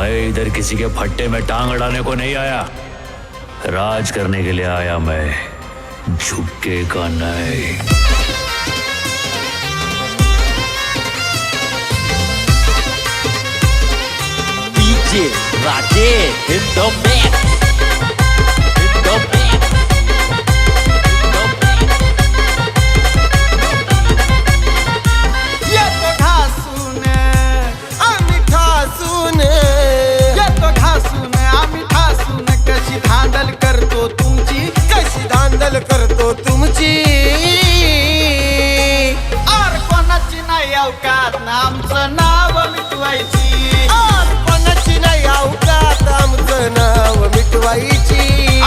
मैं इधर किसी के फट्टे में टांग अड़ाने को नहीं आया। राज करने के लिए आया मैं। झुके का नहीं राजे इन मैक्स आमचं नाव मिटवायची. कोणाची नाही आमचं नाव मिटवायची.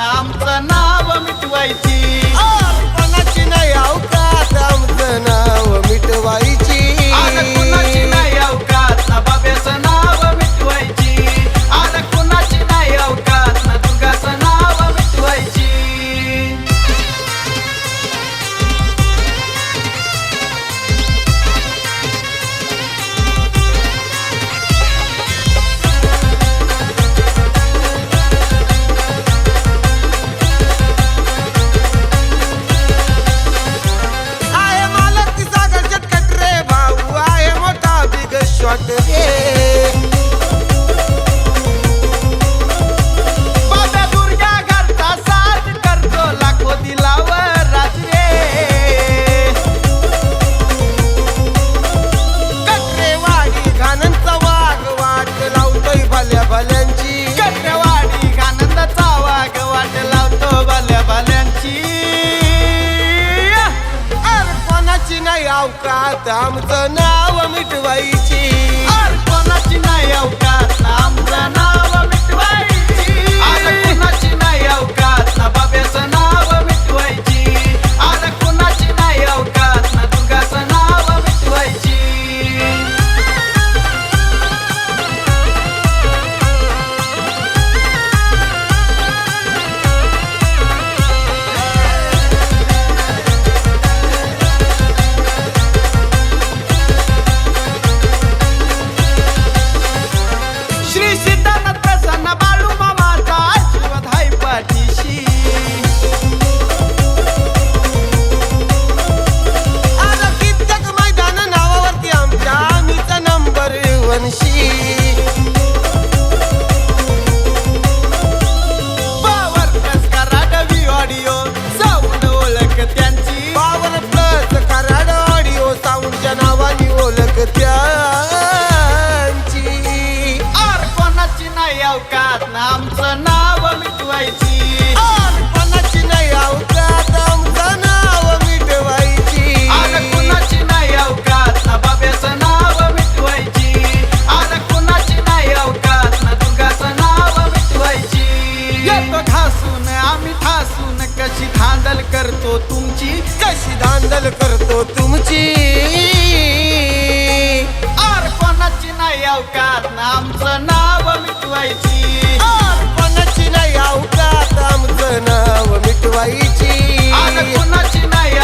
आमचं नाव मिटवायची. कोणाची नाही अवकात आमचं नाव मिटवायची. कोणाची नाही अवकात? अवकात आमचं नाव मिटवायची. अर्पणाची नाही अवकात आमचं नाव मिटवायची. अवकात आमचं नाव मिटवायची. कोणाची नाही अवकात आमचं नाव मिटवायची. कोणाची नाही अवकात ना बाब्याचं नाव मिटवायची. कोणाची नाही अवकात ना दुर्गाचं नाव मिटवायची. आम्ही ठासून कशी धांदल करतो तुमची? कशी धांदल करतो तुमची? अवकात ना आमचं नाव नाव मिटवायची. कोणाची नाही आमचं नाव मिटवायची. कोणाची नाही